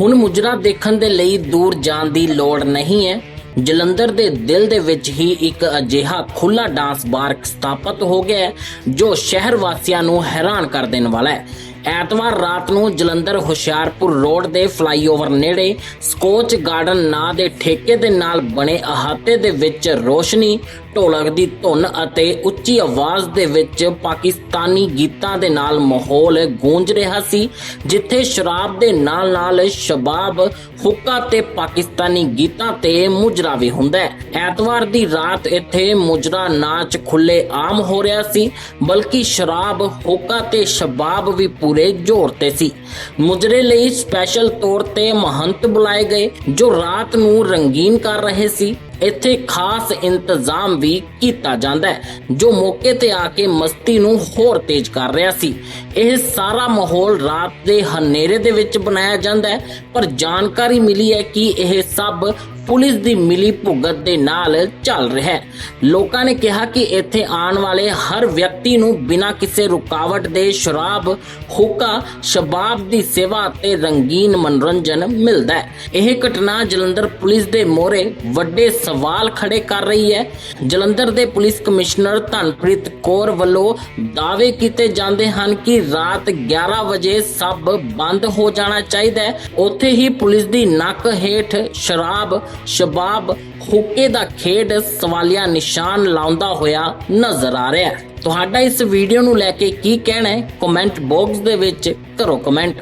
ਹੁਣ ਮੁਜਰਾ ਦੇਖਣ ਦੇ ਲਈ ਦੂਰ ਜਾਣ ਦੀ ਲੋੜ ਨਹੀਂ ਹੈ। ਜਲੰਧਰ ਦੇ ਦਿਲ ਦੇ ਵਿੱਚ ਹੀ ਇੱਕ ਅਜਿਹਾ ਖੁੱਲਾ ਡਾਂਸ ਬਾਰ ਸਥਾਪਿਤ ਹੋ ਗਿਆ ਹੈ, ਜੋ ਸ਼ਹਿਰ ਵਾਸੀਆਂ ਨੂੰ ਹੈਰਾਨ ਕਰ ਦੇਣ ਵਾਲਾ ਹੈ। ਐਤਵਾਰ ਰਾਤ ਨੂੰ ਜਲੰਧਰ ਹੁਸ਼ਿਆਰਪੁਰ ਰੋਡ ਦੇ ਫਲਾਈਓਵਰ ਨੇੜੇ ਸਕੋਚ ਗਾਰਡਨ ਨਾਂ ਦੇ ਠੇਕੇ ਦੇ ਨਾਲ ਬਣੇ ਅਹਾਤੇ ਦੇ ਵਿੱਚ ਰੋਸ਼ਨੀ, ਢੋਲਕ ਦੀ ਧੁਨ ਅਤੇ ਉੱਚੀ ਆਵਾਜ਼ ਦੇ ਵਿੱਚ ਪਾਕਿਸਤਾਨੀ ਗੀਤਾਂ ਦੇ ਨਾਲ ਮਾਹੌਲ ਗੂੰਜ ਰਿਹਾ ਸੀ, ਜਿੱਥੇ ਸ਼ਰਾਬ ਦੇ ਨਾਲ-ਨਾਲ ਸ਼ਬਾਬ ਹੁੱਕਾ ਤੇ ਪਾਕਿਸਤਾਨੀ ਗੀਤਾਂ ਤੇ ਮੁਜਰਾ ਵੀ ਹੁੰਦਾ ਹੈ। ਐਤਵਾਰ ਦੀ ਰਾਤ ਇੱਥੇ ਮੁਜਰਾ ਨਾਚ ਖੁੱਲੇ ਆਮ ਹੋ ਰਿਹਾ ਸੀ, ਬਲਕਿ ਸ਼ਰਾਬ, ਹੁੱਕਾ ਤੇ ਸ਼ਬਾਬ ਵੀ ਪੂਰੇ ਜ਼ੋਰ ਤੇ ਸੀ। ਮੁਜਰੇ ਲਈ ਸਪੈਸ਼ਲ ਤੌਰ ਤੇ ਮਹੰਤ ਬੁਲਾਏ ਗਏ, ਜੋ ਰਾਤ ਨੂੰ ਰੰਗੀਨ ਕਰ ਰਹੇ ਸੀ। ਇੱਥੇ ਖਾਸ ਇੰਤਜ਼ਾਮ ਵੀ ਕੀਤਾ ਜਾਂਦਾ ਹੈ, ਜੋ ਮੌਕੇ ਤੇ ਆ ਕੇ ਮਸਤੀ ਨੂੰ ਹੋਰ ਤੇਜ਼ ਕਰ ਰਿਹਾ ਸੀ। ਇਹ ਸਾਰਾ ਮਾਹੌਲ ਰਾਤ ਦੇ ਹਨੇਰੇ ਦੇ ਵਿੱਚ ਬਣਾਇਆ ਜਾਂਦਾ ਹੈ, ਪਰ ਜਾਣਕਾਰੀ ਮਿਲੀ ਹੈ ਕਿ ਇਹ ਸਭ ਪੁਲਿਸ ਦੀ ਮਿਲੀ ਭੁਗਤ ਦੇ ਨਾਲ ਚੱਲ ਰਿਹਾ ਹੈ। ਲੋਕਾਂ ਨੇ ਕਿਹਾ ਕਿ ਇੱਥੇ ਆਉਣ ਵਾਲੇ ਹਰ ਵਿਅਕਤੀ ਨੂੰ ਬਿਨਾਂ ਕਿਸੇ ਰੁਕਾਵਟ ਦੇ ਸ਼ਰਾਬ, ਹੁੱਕਾ, ਸ਼ਬਾਬ ਦੀ ਸੇਵਾ ਅਤੇ ਰੰਗੀਨ ਮਨੋਰੰਜਨ ਮਿਲਦਾ ਹੈ। ਇਹ ਘਟਨਾ ਜਲੰਧਰ ਪੁਲਿਸ ਦੇ ਮੋਹਰੇ ਵੱਡੇ ਸਵਾਲ ਖੜੇ ਕਰ ਰਹੀ ਹੈ। ਜਲੰਧਰ ਦੇ ਪੁਲਿਸ ਕਮਿਸ਼ਨਰ ਧਨਪ੍ਰੀਤ ਕੌਰ ਵੱਲੋਂ ਦਾਅਵੇ ਕੀਤੇ ਜਾਂਦੇ ਹਨ ਕਿ ਰਾਤ 11 ਵਜੇ ਸਭ ਬੰਦ ਹੋ ਜਾਣਾ ਚਾਹੀਦਾ ਹੈ। ਉੱਥੇ ਹੀ ਪੁਲਿਸ ਦੀ ਨੱਕ ਹੇਠ ਸ਼ਰਾਬ ਸ਼ਬਾਬ ਹੁੱਕੇ ਦਾ ਖੇਡ ਸਵਾਲੀਆ ਨਿਸ਼ਾਨ ਲਾਉਂਦਾ ਹੋਇਆ ਨਜ਼ਰ ਆ ਰਿਹਾ ਹੈ। ਤੁਹਾਡਾ ਇਸ ਵੀਡੀਓ ਨੂੰ ਲੈ ਕੇ ਕੀ ਕਹਿਣਾ ਹੈ? ਕਮੈਂਟ ਬਾਕਸ ਦੇ ਵਿੱਚ ਕਰੋ ਕਮੈਂਟ